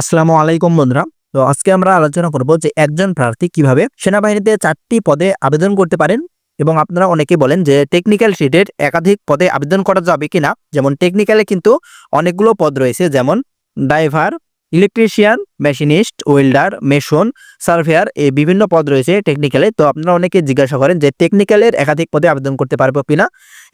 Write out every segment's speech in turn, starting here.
আসসালামু আলাইকুম বন্ধুরা। তো আজকে আমরা আলোচনা করব যে একজন প্রার্থী কীভাবে সেনাবাহিনীতে চারটি পদে আবেদন করতে পারেন এবং আপনারা অনেকে বলেন যে টেকনিক্যাল শিটের একাধিক পদে আবেদন করা যাবে কিনা। যেমন টেকনিক্যালে কিন্তু অনেকগুলো পদ রয়েছে, যেমন driver electrician machinist welder mason surveyor এই বিভিন্ন পদ রয়েছে টেকনিক্যালে তো আপনারা অনেকে জিজ্ঞাসা করেন যে টেকনিক্যালের একাধিক পদে আবেদন করতে পারব কিনা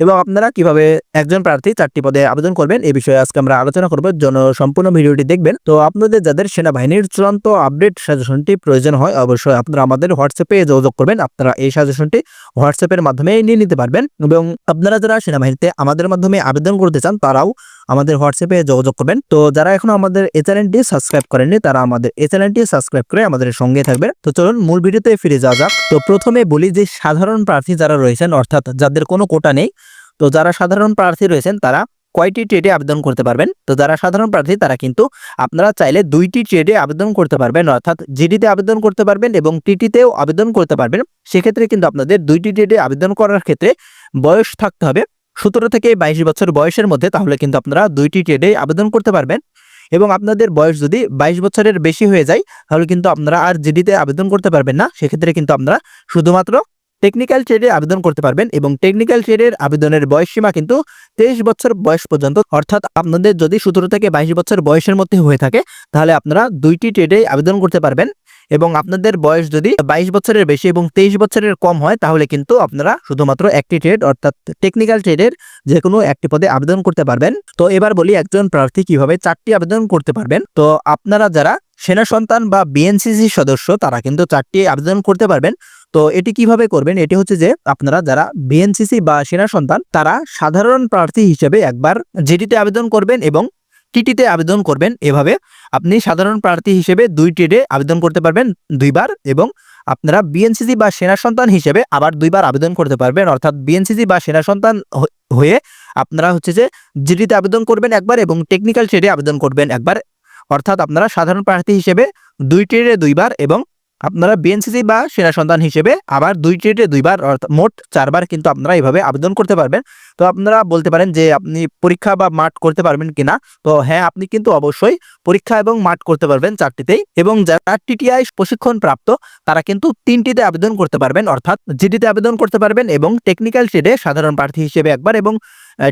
এবং আপনারা কীভাবে একজন প্রার্থী চারটি পদে আবেদন করবেন এই বিষয়ে আজকে আমরা আলোচনা করব। জন সম্পূর্ণ ভিডিওটি দেখবেন। তো আপনাদের যাদের সেনাবাহিনীর চূড়ান্ত আপডেট সাজেশনটি প্রয়োজন হয়, অবশ্যই আপনারা আমাদের হোয়াটসঅ্যাপে যোগাযোগ করবেন। আপনারা এই সাজেশনটি হোয়াটসঅ্যাপের মাধ্যমে নিয়ে নিতে পারবেন এবং আপনারা যারা সেনাবাহিনীতে আমাদের মাধ্যমে আবেদন করতে চান, তারাও আমাদের হোয়াটসঅ্যাপে যোগাযোগ করবেন। তো যারা এখনও আমাদের এই চ্যানেলটি সাবস্ক্রাইব করেননি, তারা আমাদের এই চ্যানেলটি সাবস্ক্রাইব করে আমাদের সঙ্গে থাকবেন। তো চলুন, মূল ভিডিওতে ফিরে যাওয়া যাক। তো প্রথমে বলি যে, সাধারণ প্রার্থী যারা রয়েছেন, অর্থাৎ যাদের কোনো কোটা নেই, তো যারা সাধারণ প্রার্থী রয়েছেন, তারা কয়টি ট্রেডে আবেদন করতে পারবেন? তো যারা সাধারণ প্রার্থী, তারা কিন্তু আপনারা চাইলে দুইটি ট্রেডে আবেদন করতে পারবেন। অর্থাৎ জিডিতে আবেদন করতে পারবেন এবং টিটিতেও আবেদন করতে পারবেন। সেক্ষেত্রে কিন্তু আপনাদের দুইটি ট্রেডে আবেদন করার ক্ষেত্রে বয়স থাকতে হবে। সতেরো থেকে বাইশ বছর বয়সের মধ্যে তাহলে কিন্তু আপনারা দুইটি ট্রেডে আবেদন করতে পারবেন। এবং আপনাদের বয়স যদি বাইশ বছরের বেশি হয়ে যায়, তাহলে কিন্তু আপনারা আর জিডিতে আবেদন করতে পারবেন না। সেক্ষেত্রে কিন্তু আপনারা শুধুমাত্র টেকনিক্যাল ট্রেডে আবেদন করতে পারবেন এবং টেকনিক্যাল ট্রেডের আবেদনের বয়সসীমা কিন্তু তেইশ বছর বয়স পর্যন্ত, অর্থাৎ আপনাদের যদি সতেরো থেকে বাইশ বছর বয়সের মধ্যে হয়ে থাকে, তাহলে আপনারা দুইটি ট্রেডে আবেদন করতে পারবেন। এবং আপনাদের বয়স যদি বাইশ বছরের বেশি এবং তেইশ বছরের কম হয়, তাহলে কিন্তু আপনারা শুধুমাত্র একটি ট্রেড অর্থাৎ টেকনিক্যাল ট্রেডের যে কোনো একটি পদে আবেদন করতে পারবেন। তো এবার বলি একজন প্রার্থী কীভাবে চারটি আবেদন করতে পারবেন। তো আপনারা যারা সেনা সন্তান বা বিএনসিসি সদস্য, তারা কিন্তু চারটি আবেদন করতে পারবেন। তো এটি কীভাবে করবেন? এটি হচ্ছে যে আপনারা যারা বিএনসিসি বা সেনা সন্তান, তারা সাধারণ প্রার্থী হিসেবে একবার জিডিতে আবেদন করবেন এবং টিটিতে আবেদন করবেন এভাবে। আপনি সাধারণ প্রার্থী হিসেবে দুই ট্রেডে আবেদন করতে পারবেন দুইবার এবং আপনারা বিএনসিসি বা সেনা সন্তান হিসেবে আবার দুইবার আবেদন করতে পারবেন। অর্থাৎ বিএনসিসি বা সেনা সন্তান হয়ে আপনারা হচ্ছে যে জিডিতে আবেদন করবেন একবার এবং টেকনিক্যাল ট্রেডে আবেদন করবেন একবার। অর্থাৎ আপনারা সাধারণ প্রার্থী হিসেবে দুই ট্রেডে দুইবার এবং আপনারা বিএনসিসি বা সেনা সন্তান হিসেবে আবার দুই ট্রেডে দুইবার মোট চারবার কিন্তু আপনারা এইভাবে আবেদন করতে পারবেন। তো আপনারা বলতে পারেন যে আপনি পরীক্ষা বা মাঠ করতে পারবেন কিনা? তো হ্যাঁ আপনি কিন্তু অবশ্যই পরীক্ষা এবং মাঠ করতে পারবেন চারটিতেই এবং যারা টিটিআই প্রশিক্ষণ প্রাপ্ত তারা কিন্তু তিনটিতে আবেদন করতে পারবেন, অর্থাৎ জিডিতে আবেদন করতে পারবেন এবং টেকনিক্যাল ট্রেডে সাধারণ প্রার্থী হিসেবে একবার এবং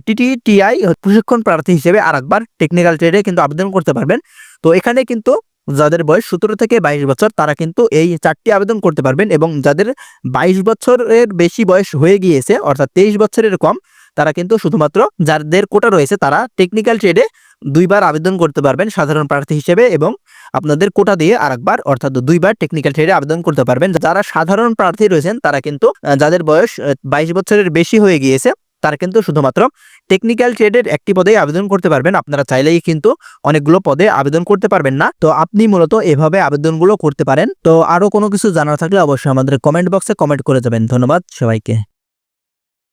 টিটিটিআই প্রশিক্ষণ প্রার্থী হিসেবে আর একবার টেকনিক্যাল ট্রেডে কিন্তু আবেদন করতে পারবেন। তো এখানে কিন্তু যাদের বয়স সতেরো থেকে বাইশ বছর, তারা কিন্তু এই চারটি আবেদন করতে পারবেন এবং যাদের বাইশ বছরের বেশি বয়স হয়ে গিয়েছে, অর্থাৎ তেইশ বছরের কম, তারা কিন্তু শুধুমাত্র যাদের কোটা রয়েছে, তারা টেকনিক্যাল ট্রেডে দুইবার আবেদন করতে পারবেন সাধারণ প্রার্থী হিসেবে এবং আপনাদের কোটা দিয়ে আরেকবার, অর্থাৎ দুইবার টেকনিক্যাল ট্রেডে আবেদন করতে পারবেন। যারা সাধারণ প্রার্থী রয়েছেন, তারা কিন্তু যাদের বয়স বাইশ বছরের বেশি হয়ে গিয়েছে, তারা কিন্তু শুধুমাত্র টেকনিক্যাল ট্রেডের একটি পদে আবেদন করতে পারবেন। আপনারা চাইলেই কিন্তু অনেকগুলো পদে আবেদন করতে পারবেন না। তো আপনি মূলত এভাবে আবেদনগুলো করতে পারেন। তো আরও কোনো কিছু জানার থাকলে অবশ্যই আমাদের কমেন্ট বক্সে কমেন্ট করে যাবেন। ধন্যবাদ সবাইকে।